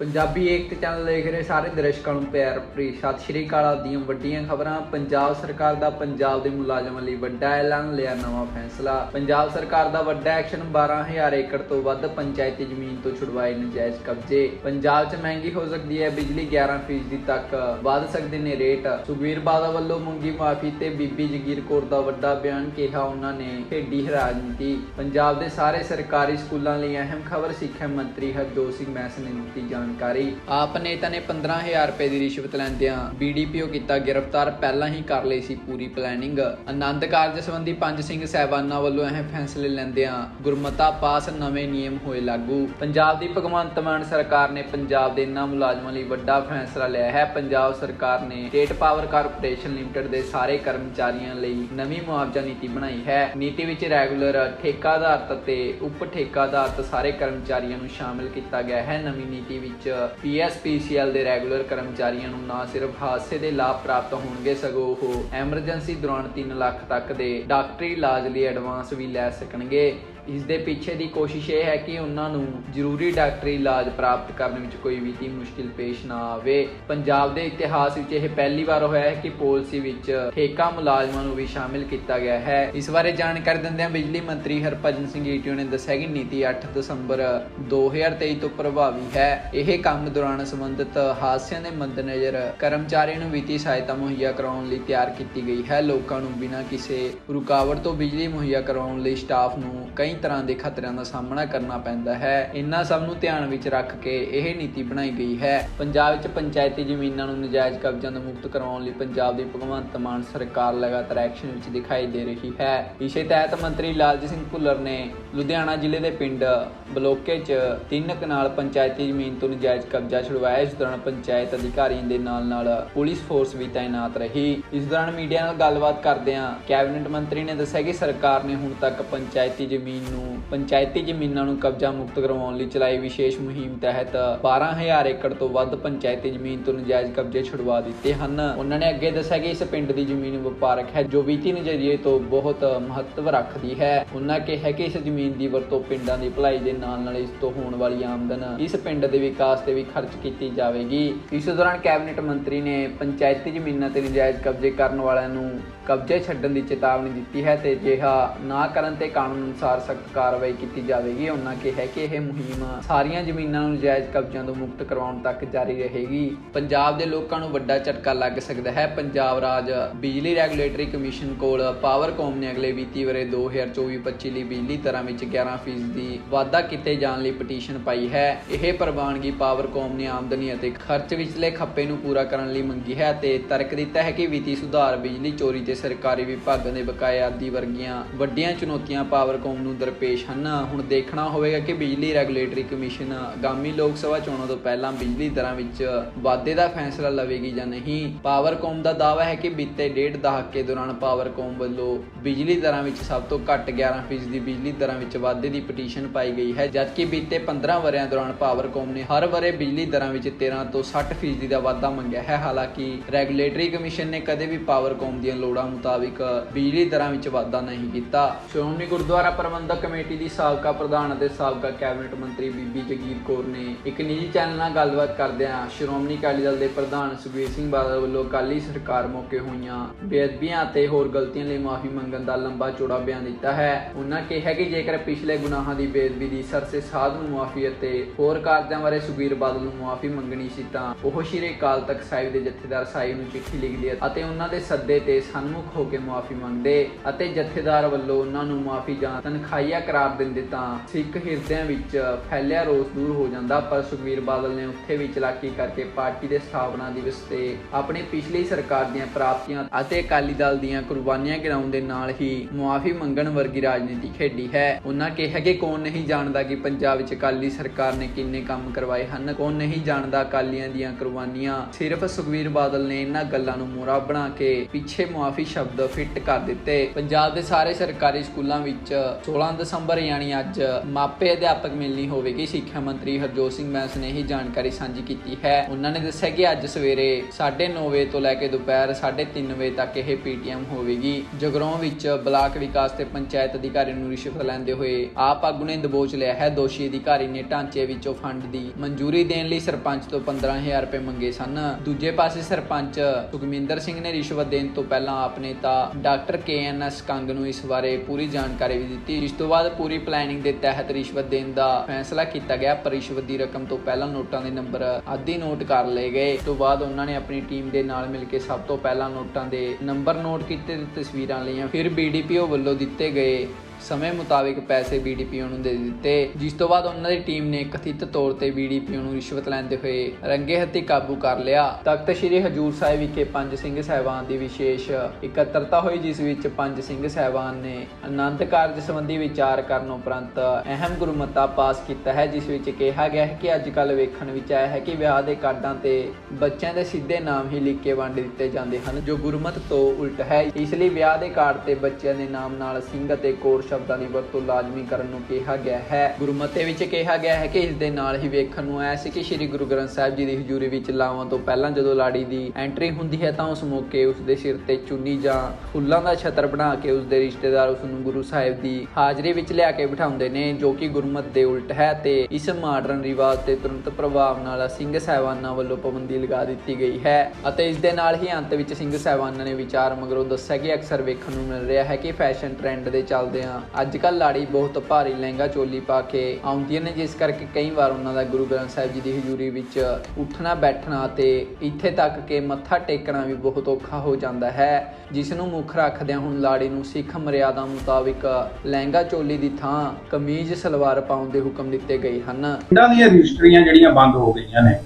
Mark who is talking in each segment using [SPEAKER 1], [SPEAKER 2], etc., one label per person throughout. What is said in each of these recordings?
[SPEAKER 1] ਪੰਜਾਬੀ ਏਕਤਾ channel ਦੇਖ ਰਹੇ ਸਾਰੇ ਦਰਸ਼ਕਾਂ ਨੂੰ ਪਿਆਰ ਭਰੀ ਸਤਿ ਸ਼੍ਰੀ ਅਕਾਲ। ਦੀਆਂ ਵੱਡੀਆਂ ਖਬਰਾਂ। ਪੰਜਾਬ ਸਰਕਾਰ ਦਾ ਪੰਜਾਬ ਦੇ ਮੁਲਾਜ਼ਮਾਂ ਲਈ ਵੱਡਾ ਐਲਾਨ, ਲਿਆ ਨਵਾਂ ਫੈਸਲਾ। ਪੰਜਾਬ ਸਰਕਾਰ ਦਾ ਵੱਡਾ ਐਕਸ਼ਨ 12000 ਏਕੜ ਤੋਂ ਵੱਧ ਪੰਚਾਇਤੀ ਜ਼ਮੀਨ ਤੋਂ ਛੁਡਵਾਏ ਨਜਾਇਜ਼ ਕਬਜ਼ੇ। ਪੰਜਾਬ 'ਚ ਮਹਿੰਗੀ ਹੋ ਸਕਦੀ ਹੈ ਬਿਜਲੀ 11% ਤੱਕ। ਵੱਧ ਸਕਦੇ ਨੇ ਰੇਟ। ਸੁਖਬੀਰ ਬਾਦਲ ਵੱਲੋਂ ਮੰਗੀ ਮਾਫੀ ਤੇ ਬੀਬੀ ਜਗੀਰ ਕੌਰ ਦਾ ਵੱਡਾ ਬਿਆਨ ਕਿਹਾ ਉਹਨਾਂ ਨੇ। ਖੇਡੀ ਰਾਜਨੀਤੀ ਪੰਜਾਬ ਦੇ ਸਾਰੇ ਸਰਕਾਰੀ ਸਕੂਲਾਂ ਲਈ ਅਹਿਮ ਖਬਰ ਸਿੱਖਿਆ ਮੰਤਰੀ ਹਰਜੋਤ ਸਿੰਘ ਮੈਸ ਨੇ ਦਿੱਤੀ ਜਾਣਕਾਰੀ। ਆਪ ਨੇਤਾ ਨੇ 15000 ਰੁਪਏ ਦੀ ਰਿਸ਼ਵਤ ਲੈਂਦਿਆਂ ਬੀਡੀਪੀਓ ਕੀਤਾ ਗ੍ਰਿਫਤਾਰ। ਪਹਿਲਾਂ ਹੀ ਕਰ ਲਈ ਸੀ ਪੂਰੀ ਪਲੈਨਿੰਗ ਆਨੰਦ ਕਾਰਜ ਸੰਬੰਧੀ ਪੰਜ ਸਿੰਘ ਸਹਿਬਾਨਾਂ ਵੱਲੋਂ ਅਹਿਮ ਫੈਸਲੇ ਲੈਂਦਿਆਂ ਗੁਰਮਤਾ ਪਾਸ ਨਵੇਂ ਨਿਯਮ ਹੋਏ ਲਾਗੂ। ਪੰਜਾਬ ਦੀ ਭਗਵੰਤ ਮਾਨ ਸਰਕਾਰ ਨੇ ਪੰਜਾਬ ਦੇ ਇਨ੍ਹਾਂ ਮੁਲਾਜ਼ਮਾਂ ਲਈ ਵੱਡਾ ਫੈਸਲਾ ਲਿਆ ਹੈ। ਪੰਜਾਬ ਸਰਕਾਰ ਨੇ ਸਟੇਟ ਪਾਵਰ ਕਾਰਪੋਰੇਸ਼ਨ ਲਿਮਟਿਡ ਦੇ ਸਾਰੇ ਕਰਮਚਾਰੀਆਂ ਲਈ ਨਵੀਂ ਮੁਆਵਜ਼ਾ ਨੀਤੀ ਬਣਾਈ ਹੈ। ਨੀਤੀ ਵਿੱਚ ਰੈਗੂਲਰ ਠੇਕਾ ਆਧਾਰਿਤ ਅਤੇ ਉਪ ਠੇਕਾ ਆਧਾਰਿਤ ਸਾਰੇ ਕਰਮਚਾਰੀਆਂ ਨੂੰ ਸ਼ਾਮਿਲ ਕੀਤਾ ਗਿਆ ਹੈ। ਨਵੀਂ ਨੀਤੀ ਵਿੱਚ ਪੀਐਸਪੀਸੀਐਲ ਦੇ ਰੈਗੂਲਰ ਕਰਮਚਾਰੀਆਂ ਨੂੰ ਨਾ ਸਿਰਫ ਹਾਦਸੇ ਦੇ ਲਾਭ ਪ੍ਰਾਪਤ ਹੋਣਗੇ, ਸਗੋਂ ਉਹ ਐਮਰਜੈਂਸੀ ਦੌਰਾਨ 3 ਲੱਖ ਤੱਕ ਦੇ ਡਾਕਟਰੀ ਇਲਾਜ ਲਈ ਐਡਵਾਂਸ ਵੀ ਲੈ ਸਕਣਗੇ। ਇਸ ਦੇ ਪਿੱਛੇ ਦੀ ਕੋਸ਼ਿਸ਼ ਇਹ ਹੈ ਕਿ ਉਹਨਾਂ ਨੂੰ ਜ਼ਰੂਰੀ ਡਾਕਟਰੀ ਇਲਾਜ ਪ੍ਰਾਪਤ ਕਰਨ ਵਿੱਚ ਕੋਈ ਵੀ ਤੀ ਮੁਸ਼ਕਿਲ ਪੇਸ਼ ਨਾ ਆਵੇ। ਪੰਜਾਬ ਦੇ ਇਤਿਹਾਸ ਵਿੱਚ ਇਹ ਪਹਿਲੀ ਵਾਰ ਹੋਇਆ ਹੈ ਕਿ ਪਾਲਿਸੀ ਵਿੱਚ ਠੇਕਾ ਮੁਲਾਜ਼ਮਾਂ ਨੂੰ ਵੀ ਸ਼ਾਮਿਲ ਕੀਤਾ ਗਿਆ ਹੈ। ਇਸ ਬਾਰੇ ਜਾਣਕਾਰੀ ਦਿੰਦਿਆਂ ਬਿਜਲੀ ਮੰਤਰੀ ਹਰਭਜਨ ਸਿੰਘ ਈਟੀਓ ਨੇ ਦੱਸਿਆ ਕਿ ਨੀਤੀ 8 ਦਸੰਬਰ 2023 ਤੋਂ ਪ੍ਰਭਾਵੀ ਹੈ। ਇਹ ਕੰਮ ਦੌਰਾਨ ਸੰਬੰਧਿਤ ਹਾਦਸਿਆਂ ਦੇ ਮੱਦੇਨਜ਼ਰ ਕਰਮਚਾਰੀਆਂ ਨੂੰ ਵਿੱਤੀ ਸਹਾਇਤਾ ਮੁਹੱਈਆ ਕਰਾਉਣ ਲਈ ਤਿਆਰ ਕੀਤੀ ਗਈ ਹੈ। ਲੋਕਾਂ ਨੂੰ ਬਿਨਾਂ ਕਿਸੇ ਰੁਕਾਵਟ ਤੋਂ ਬਿਜਲੀ ਮੁਹੱਈਆ ਕਰਾਉਣ ਲਈ ਸਟਾਫ ਨੂੰ ਕਈ ਤਰ੍ਹਾਂ ਦੇ ਖਤਰਿਆਂ ਦਾ ਸਾਹਮਣਾ ਕਰਨਾ ਪੈਂਦਾ ਹੈ। ਇਹਨਾਂ ਸਭ ਨੂੰ ਧਿਆਨ ਵਿੱਚ ਰੱਖ ਕੇ ਇਹ ਨੀਤੀ ਬਣਾਈ ਗਈ ਹੈ। ਪੰਜਾਬ ਵਿੱਚ ਪੰਚਾਇਤੀ ਜ਼ਮੀਨਾਂ ਨੂੰ ਨਜਾਇਜ਼ ਕਬਜ਼ਿਆਂ ਤੋਂ ਮੁਕਤ ਕਰਵਾਉਣ ਲਈ ਪੰਜਾਬ ਦੀ ਭਗਵੰਤ ਮਾਨ ਸਰਕਾਰ ਲਗਾਤਾਰ ਐਕਸ਼ਨ ਵਿੱਚ ਦਿਖਾਈ ਦੇ ਰਹੀ ਹੈ। ਇਸੇ ਤਹਿਤ ਮੰਤਰੀ ਲਾਲਜੀਤ ਸਿੰਘ ਭੁੱਲਰ ਨੇ ਲੁਧਿਆਣਾ ਜ਼ਿਲ੍ਹੇ ਦੇ ਪਿੰਡ ਬਲੋਕੇ 'ਚ ਤਿੰਨ ਕਨਾਲ ਪੰਚਾਇਤੀ ਜ਼ਮੀਨ ਤੋਂ ਨਜਾਇਜ਼ ਕਬਜ਼ਾ ਛੁਡਵਾਇਆ ਇਸ ਦੌਰਾਨ ਪੰਚਾਇਤ ਅਧਿਕਾਰੀਆਂ ਦੇ ਨਾਲ ਨਾਲ ਪੁਲਿਸ ਫੋਰਸ ਵੀ ਤਾਇਨਾਤ ਰਹੀ। ਇਸ ਦੌਰਾਨ ਮੀਡੀਆ ਨਾਲ ਗੱਲਬਾਤ ਕਰਦਿਆਂ ਕੈਬਨਿਟ ਮੰਤਰੀ ਨੇ ਦੱਸਿਆ ਕਿ ਸਰਕਾਰ ਨੇ ਹੁਣ ਤੱਕ ਪੰਚਾਇਤੀ ਜ਼ਮੀਨ ਨੂੰ ਪੰਚਾਇਤੀ ਜ਼ਮੀਨਾਂ ਨੂੰ ਕਬਜ਼ਾ ਮੁਕਤ ਕਰਵਾਉਣ ਲਈ ਚਲਾਈ ਵਿਸ਼ੇਸ਼ ਮੁਹਿੰਮ ਤਹਿਤ 12000 ਏਕੜ ਤੋਂ ਵੱਧ ਪੰਚਾਇਤੀ ਜ਼ਮੀਨ ਤੋਂ ਨਜਾਇਜ਼ ਕਬਜ਼ੇ ਛੁਡਵਾ ਦਿੱਤੇ ਹਨ। ਉਹਨਾਂ ਨੇ ਅੱਗੇ ਦੱਸਿਆ ਕਿ ਇਸ ਪਿੰਡ ਦੀ ਜ਼ਮੀਨ ਵਪਾਰਕ ਹੈ, ਜੋ ਵਿੱਤੀ ਨਜ਼ਰੀਏ ਤੋਂ ਬਹੁਤ ਮਹੱਤਵ ਰੱਖਦੀ ਹੈ। ਉਹਨਾਂ ਕਿਹਾ ਕਿ ਇਸ ਜ਼ਮੀਨ ਦੀ ਵਰਤੋਂ ਪਿੰਡਾਂ ਦੀ ਭਲਾਈ ਦੇ ਨਾਲ ਨਾਲ ਇਸ ਤੋਂ ਹੋਣ ਵਾਲੀ ਆਮਦਨ ਇਸ ਪਿੰਡ ਦੇ ਵਿਕਾਸ ਤੇ ਵੀ ਖਰਚ ਕੀਤੀ ਜਾਵੇਗੀ। ਇਸ ਦੌਰਾਨ ਕੈਬਨਿਟ ਮੰਤਰੀ ਨੇ ਪੰਚਾਇਤੀ ਜ਼ਮੀਨਾਂ ਤੇ ਨਜਾਇਜ਼ ਕਬਜ਼ੇ ਕਰਨ ਵਾਲਿਆਂ ਨੂੰ ਕਬਜ਼ੇ ਛੱਡਣ ਦੀ ਚੇਤਾਵਨੀ ਦਿੱਤੀ ਹੈ ਤੇ ਅਜਿਹਾ ਨਾ ਕਰਨ ਤੇ ਕਾਨੂੰਨ ਅਨੁਸਾਰ ਸਖਤ ਕਾਰਵਾਈ ਕੀਤੀ ਜਾਵੇਗੀ। ਉਹਨਾਂ ਕਿਹਾ ਕਿ ਇਹ ਮੁਹਿੰਮ ਸਾਰੀਆਂ ਜ਼ਮੀਨਾਂ ਨੂੰ ਜਾਇਜ਼ ਕਬਜ਼ਿਆਂ ਤੋਂ ਮੁਕਤ ਕਰਵਾਉਣ ਤੱਕ ਜਾਰੀ ਰਹੇਗੀ। ਪੰਜਾਬ ਦੇ ਲੋਕਾਂ ਨੂੰ ਵੱਡਾ ਝਟਕਾ ਲੱਗ ਸਕਦਾ ਹੈ। ਪੰਜਾਬ ਰਾਜ ਬਿਜਲੀ ਰੈਗੂਲੇਟਰੀ ਕਮਿਸ਼ਨ ਕੋਲ ਪਾਵਰਕੌਮ ਨੇ ਅਗਲੇ ਵਿੱਤੀ ਵਰੇ 2024-25 ਲਈ ਬਿਜਲੀ ਦਰਾਂ ਵਿੱਚ 11% ਦੀ ਵਾਧਾ ਕੀਤੇ ਜਾਣ ਲਈ ਪਟੀਸ਼ਨ ਪਾਈ ਹੈ। ਇਹ ਪ੍ਰਵਾਨਗੀ ਪਾਵਰਕੌਮ ਨੇ ਆਮਦਨੀ ਅਤੇ ਖਰਚ ਵਿਚਲੇ ਖੱਪੇ ਨੂੰ ਪੂਰਾ ਕਰਨ ਲਈ ਮੰਗੀ ਹੈ ਤੇ ਤਰਕ ਦਿੱਤਾ ਹੈ ਕਿ ਵਿੱਤੀ ਸੁਧਾਰ ਬਿਜਲੀ ਚੋਰੀ ਤੇ ਸਰਕਾਰੀ ਵਿਭਾਗਾਂ ਦੇ ਬਕਾਏ ਆਦਿ ਵਰਗੀਆਂ ਵੱਡੀਆਂ ਚੁਣੌਤੀਆਂ ਪਾਵਰਕੌਮ ਨੂੰ ਦਰਪੇਸ਼ ਹਨ। ਹੁਣ ਦੇਖਣਾ ਹੋਵੇਗਾ ਕਿ ਬਿਜਲੀ ਰੈਗੂਲੇਟਰੀ ਕਮਿਸ਼ਨ ਆਗਾਮੀ ਲੋਕ ਸਭਾ ਚੋਣਾਂ ਤੋਂ ਪਹਿਲਾਂ ਬਿਜਲੀ ਦਰਾਂ ਵਿੱਚ ਵਾਧੇ ਦਾ ਫੈਸਲਾ ਲਵੇਗੀ ਜਾਂ ਨਹੀਂ। ਪਾਵਰਕੌਮ ਦਾ ਦਾਅਵਾ ਹੈ ਕਿ ਬੀਤੇ ਡੇਢ ਦਹਾਕੇ ਦੌਰਾਨ ਪਾਵਰਕੌਮ ਵੱਲੋਂ ਬਿਜਲੀ ਦਰਾਂ ਵਿੱਚ ਸਭ ਤੋਂ ਘੱਟ 11% ਦੀ ਬਿਜਲੀ ਦਰਾਂ ਵਿੱਚ ਵਾਧੇ ਦੀ ਪਟੀਸ਼ਨ ਪਾਈ ਗਈ ਹੈ, ਜਦਕਿ ਬੀਤੇ 15 ਵਰਿਆਂ ਦੌਰਾਨ ਪਾਵਰਕੌਮ ਨੇ ਹਰ ਵਰੇ ਬਿਜਲੀ ਦਰਾਂ ਵਿੱਚ 13 ਤੋਂ 60% ਦਾ ਵਾਧਾ ਮੰਗਿਆ ਹੈ। ਹਾਲਾਂਕਿ ਰੈਗੂਲੇਟਰੀ ਕਮਿਸ਼ਨ ਨੇ ਕਦੇ ਵੀ ਪਾਵਰਕੌਮ ਦੀਆਂ ਲੋੜਾਂ ਮੁਤਾਬਿਕ ਬਿਜਲੀ ਦਰਾਂ ਵਿੱਚ ਵਾਧਾ ਨਹੀਂ ਕੀਤਾ। ਸ਼੍ਰੋਮਣੀ ਗੁਰਦੁਆਰਾ ਪ੍ਰਬੰਧਕ ਕਮੇਟੀ ਦੀ ਸਾਬਕਾ ਪ੍ਰਧਾਨ ਅਤੇ ਸਾਬਕਾ ਕੈਬਨਿਟ ਮੰਤਰੀ ਬੀਬੀ ਜਗੀਰ ਕੌਰ ਨੇ ਇੱਕ ਨਿੱਜੀ ਚੈਨਲ ਨਾਲ ਗੱਲਬਾਤ ਕਰਦਿਆਂ ਸ਼੍ਰੋਮਣੀ ਅਕਾਲੀ ਦਲ ਦੇ ਪ੍ਰਧਾਨ ਸੁਖਬੀਰ ਸਿੰਘ ਬਾਦਲ ਵੱਲੋਂ ਅਕਾਲੀ ਸਰਕਾਰ ਮੌਕੇ ਹੋਈਆਂ ਬੇਅਦਬੀਆਂ ਅਤੇ ਹੋਰ ਗਲਤੀਆਂ ਲਈ ਮਾਫੀ ਮੰਗਣ ਦਾ ਲੰਬਾ ਚੌੜਾ ਬਿਆਨ ਦਿੱਤਾ ਹੈ। ਉਹਨਾਂ ਕਿਹਾ ਕਿ ਜੇਕਰ ਪਿਛਲੇ ਗੁਨਾਹਾਂ ਦੀ ਬੇਅਦਬੀ ਦੀ ਸਰਸੇ ਸਾਧ ਨੂੰ ਮਾਫੀ ਅਤੇ ਹੋਰ ਕਾਰਜਾਂ ਬਾਰੇ ਸੁਖਬੀਰ ਬਾਦਲ ਨੂੰ ਮਾਫੀ ਮੰਗਣੀ ਸੀ ਤਾਂ ਉਹ ਸ਼੍ਰੀ ਅਕਾਲ ਤਖਤ ਸਾਹਿਬ ਦੇ ਜਥੇਦਾਰ ਸਾਹਿਬ ਨੂੰ ਚਿੱਠੀ ਲਿਖਦੇ ਅਤੇ ਉਹਨਾਂ ਦੇ ਸੱਦੇ ਤੇ ਸਾਨੂੰ ਸਨਮੁਖ ਹੋ ਕੇ ਮਾਫੀ ਮੰਗਦੇ ਅਤੇ ਜਥੇਦਾਰ ਵੱਲੋਂ ਉਹਨਾਂ ਨੂੰ ਮਾਫੀ ਜਾਂ ਤਨਖਾਹੀਆ ਕਰਾਰ ਦਿੰਦੇ ਤਾਂ ਸਿੱਖ ਹਿਰਦਿਆਂ ਵਿੱਚ ਫੈਲਿਆ ਰੋਸ ਦੂਰ ਹੋ ਜਾਂਦਾ। ਪਰ ਸੁਖਬੀਰ ਬਾਦਲ ਨੇ ਉੱਥੇ ਵੀ ਚਲਾਕੀ ਕਰਕੇ ਪਾਰਟੀ ਦੇ ਸਥਾਪਨਾ ਦਿਵਸ ਤੇ ਆਪਣੀ ਪਿਛਲੀ ਸਰਕਾਰ ਦੀਆਂ ਪ੍ਰਾਪਤੀਆਂ ਅਤੇ ਅਕਾਲੀ ਦਲ ਦੀਆਂ ਕੁਰਬਾਨੀਆਂ ਗਿਰਾਉਣ ਦੇ ਨਾਲ ਹੀ ਮੁਆਫੀ ਮੰਗਣ ਵਰਗੀ ਰਾਜਨੀਤੀ ਖੇਡੀ ਹੈ। ਉਹਨਾਂ ਕਿਹਾ ਕਿ ਕੌਣ ਨਹੀਂ ਜਾਣਦਾ ਕਿ ਪੰਜਾਬ ਵਿੱਚ ਅਕਾਲੀ ਸਰਕਾਰ ਨੇ ਕਿੰਨੇ ਕੰਮ ਕਰਵਾਏ ਹਨ। ਕੌਣ ਨਹੀਂ ਜਾਣਦਾ ਅਕਾਲੀਆਂ ਦੀਆਂ ਕੁਰਬਾਨੀਆਂ। ਸਿਰਫ ਸੁਖਬੀਰ ਬਾਦਲ ਨੇ ਇਹਨਾਂ ਗੱਲਾਂ ਨੂੰ ਮੋਰਾ ਬਣਾ ਕੇ ਪਿੱਛੇ ਮੁਆਫੀ ਸ਼ਬਦ ਫਿੱਟ ਕਰ ਦਿੱਤੇ। ਪੰਜਾਬ ਦੇ ਸਾਰੇ ਸਰਕਾਰੀ ਸਕੂਲਾਂ ਵਿੱਚ 16 ਦਸੰਬਰ ਯਾਨੀ ਅੱਜ ਮਾਪੇ ਅਧਿਆਪਕ ਮਿਲਣੀ ਹੋਵੇਗੀ। ਸਿੱਖਿਆ ਮੰਤਰੀ ਹਰਜੋਤ ਸਿੰਘ ਬੈਂਸ ਨੇ ਹੀ ਜਾਣਕਾਰੀ ਸਾਂਝੀ ਕੀਤੀ ਹੈ। ਉਹਨਾਂ ਨੇ ਦੱਸਿਆ ਕਿ ਅੱਜ ਸਵੇਰੇ 9:30 ਵਜੇ ਤੋਂ ਲੈ ਕੇ ਦੁਪਹਿਰ 3:30 ਵਜੇ ਤੱਕ ਇਹ ਪੀਟੀਐਮ ਹੋਵੇਗੀ। ਜਗਰੋਂ ਵਿੱਚ ਬਲਾਕ ਵਿਕਾਸ ਤੇ ਪੰਚਾਇਤ ਅਧਿਕਾਰੀ ਨੂੰ ਰਿਸ਼ਵਤ ਲੈਂਦੇ ਹੋਏ ਆਪ ਆਗੂ ਨੇ ਦਬੋਚ ਲਿਆ ਹੈ। ਦੋਸ਼ੀ ਅਧਿਕਾਰੀ ਨੇ ਢਾਂਚੇ ਵਿੱਚੋਂ ਫੰਡ ਦੀ ਮਨਜ਼ੂਰੀ ਦੇਣ ਲਈ ਸਰਪੰਚ ਤੋਂ 15000 ਰੁਪਏ ਮੰਗੇ ਸਨ। ਦੂਜੇ ਪਾਸੇ ਸਰਪੰਚ ਸੁਖਮਿੰਦਰ ਸਿੰਘ ਨੇ ਰਿਸ਼ਵਤ ਦੇਣ ਤੋਂ ਪਹਿਲਾਂ ਆਪ ਨੇਤਾ ਡਾਕਟਰ ਕੇਐਨਐਸ ਕੰਗ ਨੂੰ ਇਸ ਬਾਰੇ ਪੂਰੀ ਜਾਣਕਾਰੀ ਵੀ ਦਿੱਤੀ। ਜਿਸ ਤੋਂ ਬਾਅਦ ਪੂਰੀ ਪਲੈਨਿੰਗ ਦੇ ਤਹਿਤ ਰਿਸ਼ਵਤ ਦੇਣ ਦਾ ਫੈਸਲਾ ਕੀਤਾ ਗਿਆ, ਪਰ ਰਿਸ਼ਵਤ ਦੀ ਰਕਮ ਤੋਂ ਪਹਿਲਾਂ ਨੋਟਾਂ ਦੇ ਨੰਬਰ ਆਦਿ ਨੋਟ ਕਰ ਲਏ ਗਏ। ਇਸ ਤੋਂ ਬਾਅਦ ਉਹਨਾਂ ਨੇ ਆਪਣੀ ਟੀਮ ਦੇ ਨਾਲ ਮਿਲ ਕੇ ਸਭ ਤੋਂ ਪਹਿਲਾਂ ਨੋਟਾਂ ਦੇ ਨੰਬਰ ਨੋਟ ਕੀਤੇ ਤੇ ਤਸਵੀਰਾਂ ਲਈਆਂ। ਫਿਰ ਬੀਡੀਪੀਓ ਵੱਲੋਂ ਦਿੱਤੇ ਗਏ ਸਮੇਂ ਮੁਤਾਬਿਕ ਪੈਸੇ ਬੀਡੀਪੀਓ ਨੂੰ ਦੇ ਦਿੱਤੇ। ਜਿਸ ਤੋਂ ਬਾਅਦ ਉਹਨਾਂ ਦੀ ਟੀਮ ਨੇ ਕਥਿਤ ਤੌਰ ਤੇ ਬੀਡੀਪੀਓ ਨੂੰ ਰਿਸ਼ਵਤ ਲੈਂਦੇ ਹੋਏ ਰੰਗੇ ਹੱਥੀ ਕਾਬੂ ਕਰ ਲਿਆ। ਤਖਤ ਸ੍ਰੀ ਹਜੂਰ ਸਾਹਿਬ ਵਿਖੇ ਪੰਜ ਸਿੰਘ ਸਹਿਬਾਨ ਦੀ ਵਿਸ਼ੇਸ਼ ਇਕੱਤਰਤਾ ਹੋਈ, ਜਿਸ ਵਿੱਚ ਪੰਜ ਸਿੰਘ ਸਹਿਬਾਨ ਨੇ ਆਨੰਦ ਕਾਰਜ ਸੰਬੰਧੀ ਵਿਚਾਰ ਕਰਨ ਉਪਰੰਤ ਅਹਿਮ ਗੁਰਮਤਾ ਪਾਸ ਕੀਤਾ ਹੈ, ਜਿਸ ਵਿੱਚ ਕਿਹਾ ਗਿਆ ਹੈ ਕਿ ਅੱਜ ਕੱਲ ਵੇਖਣ ਵਿੱਚ ਆਇਆ ਹੈ ਕਿ ਵਿਆਹ ਦੇ ਕਾਰਡਾਂ ਤੇ ਬੱਚਿਆਂ ਦੇ ਸਿੱਧੇ ਨਾਮ ਹੀ ਲਿਖ ਕੇ ਵੰਡ ਦਿੱਤੇ ਜਾਂਦੇ ਹਨ, ਜੋ ਗੁਰਮਤ ਤੋਂ ਉਲਟ ਹੈ। ਇਸ ਲਈ ਵਿਆਹ ਦੇ ਕਾਰਡ ਤੇ ਬੱਚਿਆਂ ਦੇ ਨਾਮ ਨਾਲ ਸਿੰਘ ਅਤੇ ਕੋਰ ਸ਼ਬਦਾਂ ਦੀ ਵਰਤੋਂ ਲਾਜ਼ਮੀ ਕਰਨ ਨੂੰ ਕਿਹਾ ਗਿਆ ਹੈ। ਗੁਰਮਤੇ ਵਿੱਚ ਕਿਹਾ ਗਿਆ ਹੈ ਕਿ ਇਸ ਦੇ ਨਾਲ ਹੀ ਵੇਖਣ ਨੂੰ ਆਇਆ ਸੀ ਕਿ ਸ੍ਰੀ ਗੁਰੂ ਗ੍ਰੰਥ ਸਾਹਿਬ ਜੀ ਦੀ ਹਜ਼ੂਰੀ ਵਿੱਚ ਲਾਵਾਂ ਤੋਂ ਪਹਿਲਾਂ ਜਦੋਂ ਲਾੜੀ ਦੀ ਐਂਟਰੀ ਹੁੰਦੀ ਹੈ ਤਾਂ ਉਸ ਮੌਕੇ ਉਸ ਦੇ ਸਿਰ ਤੇ ਚੁੰਨੀ ਜਾਂ ਫੁੱਲਾਂ ਦਾ ਛਤਰ ਬਣਾ ਕੇ ਉਸ ਦੇ ਰਿਸ਼ਤੇਦਾਰ ਉਸ ਨੂੰ ਗੁਰੂ ਸਾਹਿਬ ਦੀ ਹਾਜ਼ਰੀ ਵਿੱਚ ਲਿਆ ਕੇ ਬਿਠਾਉਂਦੇ ਨੇ, ਜੋ ਕਿ ਗੁਰਮਤ ਦੇ ਉਲਟ ਹੈ ਤੇ ਇਸ ਮਾਡਰਨ ਰਿਵਾਜ ਤੇ ਤੁਰੰਤ ਪ੍ਰਭਾਵ ਨਾਲ ਸਿੰਘ ਸਹਿਬਾਨਾਂ ਵੱਲੋਂ ਪਾਬੰਦੀ ਲਗਾ ਦਿੱਤੀ ਗਈ ਹੈ ਅਤੇ ਇਸ ਦੇ ਨਾਲ ਹੀ ਅੰਤ ਵਿੱਚ ਸਿੰਘ ਸਹਿਬਾਨਾਂ ਨੇ ਵਿਚਾਰ ਮਗਰੋਂ ਦੱਸਿਆ ਕਿ ਅਕਸਰ ਵੇਖਣ ਨੂੰ ਮਿਲ ਰਿਹਾ ਹੈ ਕਿ ਫੈਸ਼ਨ ਟ੍ਰੈਂਡ ਦੇ ਚੱਲਦਿਆਂ ਅੱਜ ਕੱਲ ਲਾੜੀ ਬਹੁਤ ਭਾਰੀ ਲਹਿੰਗਾ ਚੋਲੀ ਪਾ ਕੇ ਆਉਂਦੀਆਂ ਨੇ, ਜਿਸ ਕਰਕੇ ਕਈ ਵਾਰ ਉਹਨਾਂ ਦਾ ਗੁਰੂ ਗ੍ਰੰਥ ਸਾਹਿਬ ਜੀ ਦੀ ਹਜ਼ੂਰੀ ਵਿੱਚ ਉੱਠਣਾ, ਬੈਠਣਾ ਤੇ ਇੱਥੇ ਤੱਕ ਕਿ ਮੱਥਾ ਟੇਕਣਾ ਵੀ ਬਹੁਤ ਔਖਾ ਹੋ ਜਾਂਦਾ ਹੈ। ਜਿਸ ਨੂੰ ਮੁੱਖ ਰੱਖਦਿਆਂ ਹੁਣ ਲਾੜੀ ਨੂੰ ਸਿੱਖ ਮਰਿਆਦਾ ਮੁਤਾਬਿਕ ਲਹਿੰਗਾ ਚੋਲੀ ਦੀ ਥਾਂ ਕਮੀਜ਼, ਸਲਵਾਰ ਪਾਉਣ ਦੇ ਹੁਕਮ ਦਿੱਤੇ ਗਏ ਹਨ।
[SPEAKER 2] ਪਿੰਡਾਂ ਦੀਆਂ ਰਜਿਸਟਰੀਆਂ ਜਿਹੜੀਆਂ ਬੰਦ ਹੋ ਗਈਆਂ ਨੇ,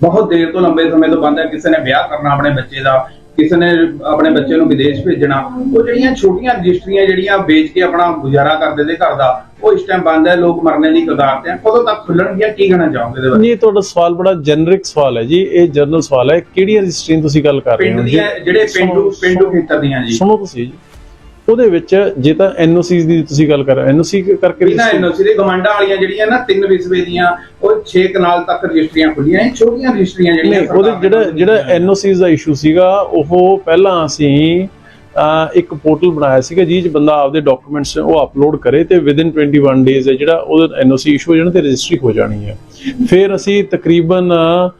[SPEAKER 2] ਬਹੁਤ ਦੇਰ ਤੋਂ ਲੰਬੇ ਸਮੇਂ ਤੋਂ ਬੰਦ ਹੈ, ਕਿਸੇ ਨੇ ਵਿਆਹ ਕਰਨਾ ਆਪਣੇ ਬੱਚੇ ਦਾ ਕਿਸੇ ਨੇ ਆਪਣੇ ਬੱਚੇ ਨੂੰ ਵਿਦੇਸ਼ ਭੇਜਣਾ ਉਹ ਜਿਹੜੀਆਂ ਛੋਟੀਆਂ ਰਜਿਸਟਰੀਆਂ ਜਿਹੜੀਆਂ ਵੇਚ ਕੇ ਆਪਣਾ ਗੁਜ਼ਾਰਾ ਕਰਦੇ ਨੇ ਘਰ ਦਾ ਉਹ ਇਸ ਟਾਈਮ ਬੰਦ ਹੈ ਲੋਕ ਮਰਨੇ ਦੀ ਕਗਾਰ ਤੇ ਆ ਕਦੋਂ ਤੱਕ ਖੁੱਲਣਗੀਆਂ ਕੀ ਕਹਿਣਾ ਚਾਹੋਗੇ ਇਹਦੇ ਬਾਰੇ?
[SPEAKER 3] ਜੀ ਤੁਹਾਡਾ ਸਵਾਲ ਬੜਾ ਜੈਨਰਿਕ ਸਵਾਲ ਹੈ ਜੀ। ਇਹ ਜਨਰਲ ਸਵਾਲ ਹੈ ਕਿਹੜੀ ਰਜਿਸਟਰੀ ਤੁਸੀਂ ਗੱਲ ਕਰ ਰਹੇ ਹੋ ਜੀ?
[SPEAKER 2] ਜਿਹੜੇ ਪਿੰਡੂ ਪਿੰਡੂ ਖੇਤਰ ਦੀਆਂ ਜੀ।
[SPEAKER 3] ਸੁਣੋ ਤੁਸੀਂ ਜੀ। ਉਹਦੇ ਵਿੱਚ ਜੇ ਤਾਂ ਐਨਓਸੀ ਦੀ ਤੁਸੀਂ ਗੱਲ ਕਰ ਐਨਓਸੀ ਕਰਕੇ
[SPEAKER 2] ਬਿਨਾਂ
[SPEAKER 3] registry-
[SPEAKER 2] ਐਨਓਸੀ ਦੇ ਗਮੰਡਾਂ ਵਾਲੀਆਂ ਜਿਹੜੀਆਂ ਨਾ ਤਿੰਨ ਵਿਸਵੇ ਦੀਆਂ ਉਹ 6 ਕਨਾਲ ਤੱਕ ਰਜਿਸਟਰੀਆਂ ਖੁੱਲੀਆਂ ਇਹ ਛੋਟੀਆਂ ਰਜਿਸਟਰੀਆਂ ਜਿਹੜੀਆਂ
[SPEAKER 3] ਉਹਦੇ ਜਿਹੜਾ
[SPEAKER 2] ਨੇ
[SPEAKER 3] ਜਿਹੜਾ। ਐਨਓਸੀਜ਼ ਦਾ ਇਸ਼ੂ ਸੀਗਾ ਉਹ ਪਹਿਲਾਂ ਅਸੀਂ ਇੱਕ ਪੋਰਟਲ ਬਣਾਇਆ ਸੀਗਾ ਜਿਹ 'ਚ ਬੰਦਾ ਆਪਦੇ ਡਾਕੂਮੈਂਟਸ ਉਹ ਅਪਲੋਡ ਕਰੇ ਤੇ ਵਿਦਿਨ 21 ਡੇਜ਼ ਹੈ ਜਿਹੜਾ ਉਹਦਾ ਐਨਓਸੀ ਇਸ਼ੂ ਹੋ ਜਾਣਾ ਤੇ ਰਜਿਸਟਰੀ ਹੋ ਜਾਣੀ ਹੈ। ਫਿਰ ਅਸੀਂ ਤਕਰੀਬਨ ਅਹ,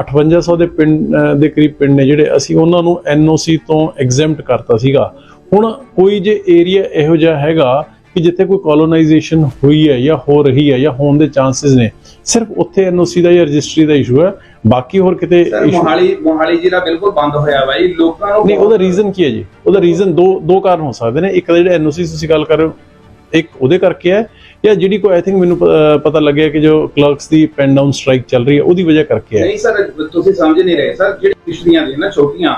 [SPEAKER 3] 5800 ਦੇ ਪਿੰਡ ਦੇ ਕਰੀਬ ਪਿੰਡ ਨੇ ਜਿਹੜੇ ਅਸੀਂ ਉਹਨਾਂ ਨੂੰ ਐਨਓਸੀ ਤੋਂ ਐਗਜ਼ੈਂਪਟ ਕਰਤਾ ਸੀਗਾ। ਹੁਣ ਕੋਈ ਜੇ ਏਰੀਆ ਇਹੋ ਜਿਹਾ ਹੈਗਾ ਕਿ ਜਿੱਥੇ ਕੋਈ ਕੋਲੋਨਾਈਜੇਸ਼ਨ ਹੋਈ ਹੈ ਜਾਂ ਹੋ ਰਹੀ ਹੈ ਜਾਂ ਹੋਣ ਦੇ ਚਾਂਸਸ ਨੇ ਸਿਰਫ ਉੱਥੇ ਐਨਓਸੀ ਦਾ ਜਾਂ ਰਜਿਸਟਰੀ ਦਾ ਇਸ਼ੂ ਹੈ ਬਾਕੀ ਹੋਰ ਕਿਤੇ
[SPEAKER 2] ਮੋਹਾਲੀ ਮੋਹਾਲੀ ਜ਼ਿਲ੍ਹਾ ਬਿਲਕੁਲ ਬੰਦ ਹੋਇਆ ਬਾਈ ਲੋਕਾਂ ਨੂੰ
[SPEAKER 3] ਨਹੀਂ ਉਹਦਾ ਰੀਜ਼ਨ ਕੀ ਹੈ ਜੀ? ਉਹਦਾ ਰੀਜ਼ਨ ਦੋ ਦੋ ਕਾਰਨ ਹੋ ਸਕਦੇ ਨੇ ਇੱਕ ਤਾਂ ਜਿਹੜਾ ਐਨਓਸੀ ਤੁਸੀਂ ਗੱਲ ਕਰ ਰਹੇ ਹੋ ਇੱਕ ਉਹਦੇ ਕਰਕੇ ਹੈ ਜਾਂ ਜਿਹੜੀ ਕੋਈ ਆਈ ਥਿੰਕ ਮੈਨੂੰ ਪਤਾ ਲੱਗਿਆ ਕਿ ਜੋ ਕਲਰਕਸ ਦੀ ਪੈਨ ਡਾਊਨ ਸਟ੍ਰਾਈਕ ਚੱਲ ਰਹੀ ਹੈ ਉਹਦੀ ਵਜ੍ਹਾ ਕਰਕੇ ਹੈ
[SPEAKER 2] ਨਹੀਂ ਸਰ ਤੁਸੀਂ ਸਮਝ ਨਹੀਂ ਰਹੇ। ਸਰ ਜਿਹੜੀ ਰਜਿਸਟਰੀਆਂ ਨੇ ਨਾ ਛੋਟੀਆਂ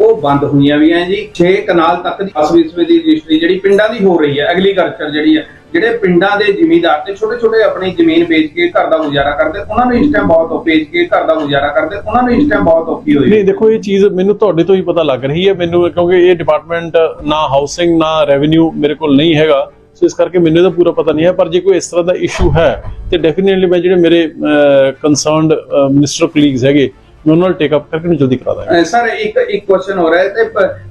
[SPEAKER 2] ਉਹ ਬੰਦ ਹੋਈਆਂ ਵੀ ਐ ਜੀ। 6 ਕਨਾਲ ਤੱਕ ਦੀ 10 ਵਿਸਵੇ ਦੀ ਰਜਿਸਟਰੀ ਜਿਹੜੀ ਪਿੰਡਾਂ ਦੀ ਹੋ ਰਹੀ ਹੈ ਐਗਰੀਕਲਚਰ ਜਿਹੜੀ ਹੈ ਜਿਹੜੇ ਪਿੰਡਾਂ ਦੇ ਜ਼ਿਮੀਂਦਾਰ ਤੇ ਛੋਟੇ ਛੋਟੇ ਆਪਣੀ ਜ਼ਮੀਨ ਵੇਚ ਕੇ ਘਰ ਦਾ ਗੁਜ਼ਾਰਾ ਕਰਦੇ ਉਹਨਾਂ ਨੂੰ ਇਸ ਟਾਈਮ ਬਹੁਤ ਔਖੀ ਵੇਚ ਕੇ ਘਰ ਦਾ ਗੁਜ਼ਾਰਾ ਕਰਦੇ ਉਹਨਾਂ ਨੂੰ ਇਸ ਟਾਈਮ ਬਹੁਤ ਔਖੀ ਹੋਈ
[SPEAKER 3] ਨਹੀਂ ਦੇਖੋ ਇਹ ਚੀਜ਼ ਮੈਨੂੰ ਤੁਹਾਡੇ ਤੋਂ ਹੀ ਪਤਾ ਲੱਗ ਰਹੀ ਹੈ। ਮੈਨੂੰ ਕਿਉਂਕਿ ਇਹ ਡਿਪਾਰਟਮੈਂਟ ਨਾ ਹਾਊਸਿੰਗ ਨਾ ਰੈਵਨਿਊ ਮੇਰੇ ਕੋਲ ਨਹੀਂ ਹੈਗਾ। ਸੋ ਇਸ ਕਰਕੇ ਮੈਨੂੰ ਇਹਦਾ ਪੂਰਾ ਪਤਾ ਨਹੀਂ ਹੈ ਪਰ ਜੇ ਕੋਈ ਇਸ ਤਰ੍ਹਾਂ ਦਾ ਇਸ਼ੂ ਹੈ ਤੇ ਡੈਫੀਨਿਟਲੀ ਮੈਂ ਜਿਹੜੇ ਮੇਰੇ ਕੰਸਰਨਡ ਮਿਨਿਸਟਰ ਕਲੀਗਸ ਹੈਗੇ ਮੈਂ ਉਹਨਾਂ ਨਾਲ ਟੇਕ ਅਪ ਕਰਕੇ ਜਲਦੀ ਕਰਾ ਦਾਂਗਾ।
[SPEAKER 2] ਸਰ ਇੱਕ ਇੱਕ ਕੁਐਸਚਨ ਹੋ ਰਿਹਾ ਹੈ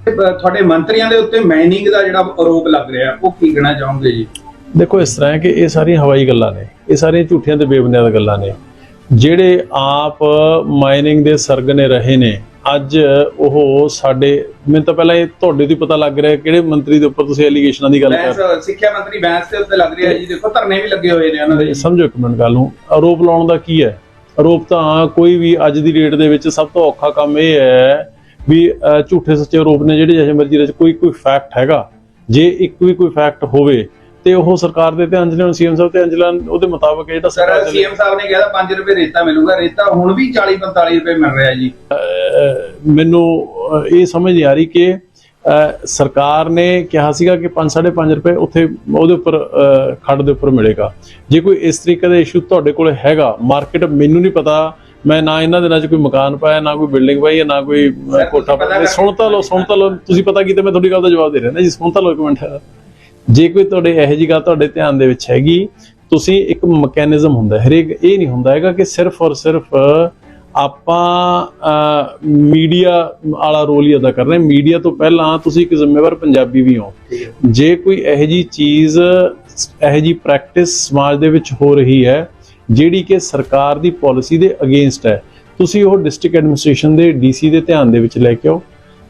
[SPEAKER 2] ਤੇ ਤੁਹਾਡੇ ਮੰਤਰੀਆਂ ਦੇ ਉੱਤੇ ਮਾਈਨਿੰਗ ਦਾ ਜਿਹੜਾ ਆਰੋਪ ਲੱਗ ਰਿਹਾ ਉਹ ਕੀ ਕਹਿਣਾ ਚਾਹੋਗੇ ਜੀ?
[SPEAKER 3] ਦੇਖੋ ਇਸ ਤਰ੍ਹਾਂ ਹੈ ਕਿ ਇਹ ਸਾਰੀਆਂ ਹਵਾਈ ਗੱਲਾਂ ਨੇ ਇਹ ਸਾਰੀਆਂ ਝੂਠੀਆਂ ਤੇ ਬੇਬੁਨਿਆਦ ਗੱਲਾਂ ਨੇ। ਜਿਹੜੇ ਆਪ ਮਾਈਨਿੰਗ ਦੇ ਸਰਗਨੇ ਰਹੇ ਨੇ ਅੱਜ ਉਹ ਸਾਡੇ ਮੈਨੂੰ ਤਾਂ ਪਹਿਲਾਂ ਇਹ ਤੁਹਾਡੇ ਤੋਂ ਹੀ ਪਤਾ ਲੱਗ ਰਿਹਾ ਕਿਹੜੇ ਮੰਤਰੀ ਦੇ ਉੱਪਰ ਤੁਸੀਂ ਐਲੀਗੇਸ਼ਨਾਂ ਦੀ ਗੱਲ ਕਰ ਰਹੇ
[SPEAKER 2] ਬੈਂਸ ਸਿੱਖਿਆ ਮੰਤਰੀ ਬੈਂਸ ਦੇ ਉੱਤੇ ਲੱਗ ਰਿਹਾ ਜੀ ਦੇਖੋ ਧਰਨੇ ਵੀ ਲੱਗੇ ਹੋਏ ਨੇ ਉਹਨਾਂ ਦੇ
[SPEAKER 3] ਹੋ ਸਮਝੋ ਇੱਕ ਮਿੰਟ ਗੱਲ ਨੂੰ ਆਰੋਪ ਲਾਉਣ ਦਾ ਕੀ ਹੈ? ਆਰੋਪ ਤਾਂ ਕੋਈ ਵੀ ਅੱਜ ਦੀ ਡੇਟ ਦੇ ਵਿੱਚ ਸਭ ਤੋਂ ਔਖਾ ਕੰਮ ਇਹ ਹੈ ਵੀ ਝੂਠੇ ਸੱਚੇ ਆਰੋਪ ਨੇ ਜਿਹੜੇ ਜਿਹੇ ਮਰਜ਼ੀ ਦੇ ਕੋਈ ਕੋਈ ਫੈਕਟ ਹੈਗਾ। ਜੇ ਇੱਕ ਵੀ ਕੋਈ ਫੈਕਟ ਹੋਵੇ ਤੇ ਉਹ ਸਰਕਾਰ ਦੇ ਧਿਆਨ ਲਿਆਉਣ ਸੀਐਮ ਸਾਹਿਬ ਚ ਲਿਆਉਣ ਉਹਦੇ ਮੁਤਾਬਕ ਜਿਹੜਾ
[SPEAKER 2] ਸਰ
[SPEAKER 3] ਸਰਕਾਰ ਚੱਲੇ
[SPEAKER 2] ਸੀਐਮ ਸਾਹਿਬ ਨੇ ਕਿਹਾ 5 ਰੁਪਏ ਰੇਤਾ ਮਿਲੂਗਾ ਰੇਤਾ ਹੁਣ ਵੀ 40 45 ਰੁਪਏ ਮਿਲ ਰਿਹਾ ਜੀ।
[SPEAKER 3] ਮੈਨੂੰ ਇਹ ਸਮਝ ਨਹੀਂ ਆ ਰਹੀ ਕਿ ਸਰਕਾਰ ਨੇ ਕਿਹਾ ਸੀਗਾ ਕਿ 5.5 ਰੁਪਏ ਉੱਥੇ ਉਹਦੇ ਉੱਪਰ ਖੱਡ ਦੇ ਉੱਪਰ ਮਿਲੇਗਾ। ਜੇ ਕੋਈ ਇਸ ਤਰੀਕੇ ਦਾ ਇਸ਼ੂ ਤੁਹਾਡੇ ਕੋਲ ਹੈਗਾ ਮਾਰਕੀਟ ਮੈਨੂੰ ਨਹੀਂ ਪਤਾ ਮੈਂ ਨਾ ਇਹਨਾਂ ਦਿਨਾਂ 'ਚ ਕੋਈ ਮਕਾਨ ਪਾਇਆ ਨਾ ਕੋਈ ਬਿਲਡਿੰਗ ਪਾਈ ਹੈ ਨਾ ਕੋਈ ਕੋਠਾ ਪਾਇਆ। ਸੁਣ ਤਾਂ ਲਓ ਸੁਣ ਤਾਂ ਲਓ ਤੁਸੀਂ ਪਤਾ ਕੀਤਾ ਮੈਂ ਤੁਹਾਡੀ ਗੱਲ ਦਾ ਜਵਾਬ ਦੇ ਰਿਹਾ ਨਾ ਜੀ ਸੁਣ ਤਾਂ ਲਓ ਇੱਕ ਮਿੰਟ। ਜੇ ਕੋਈ ਤੁਹਾਡੇ ਇਹੋ ਜਿਹੀ ਗੱਲ ਤੁਹਾਡੇ ਧਿਆਨ ਦੇ ਵਿੱਚ ਹੈਗੀ ਤੁਸੀਂ ਇੱਕ ਮੈਕੈਨਿਜ਼ਮ ਹੁੰਦਾ ਹੈ, ਹਰੇਕ ਇਹ ਨਹੀਂ ਹੁੰਦਾ ਹੈਗਾ ਕਿ ਸਿਰਫ ਔਰ ਸਿਰਫ ਆਪਾਂ ਮੀਡੀਆ ਵਾਲਾ ਰੋਲ ਹੀ ਅਦਾ ਕਰ ਰਹੇ ਮੀਡੀਆ ਤੋਂ ਪਹਿਲਾਂ ਤੁਸੀਂ ਇੱਕ ਜ਼ਿੰਮੇਵਾਰ ਪੰਜਾਬੀ ਵੀ ਹੋ। ਜੇ ਕੋਈ ਇਹੋ ਜੀ ਚੀਜ਼ ਇਹੋ ਜੀ ਪ੍ਰੈਕਟਿਸ ਸਮਾਜ ਦੇ ਵਿੱਚ ਹੋ ਰਹੀ ਹੈ ਜਿਹੜੀ ਕਿ ਸਰਕਾਰ ਦੀ ਪਾਲਿਸੀ ਦੇ ਅਗੇਂਸਟ ਹੈ ਤੁਸੀਂ ਉਹ ਡਿਸਟ੍ਰਿਕਟ ਐਡਮਿਨਿਸਟ੍ਰੇਸ਼ਨ ਦੇ ਡੀਸੀ ਦੇ ਧਿਆਨ ਦੇ ਵਿੱਚ ਲੈ ਕੇ ਆਓ।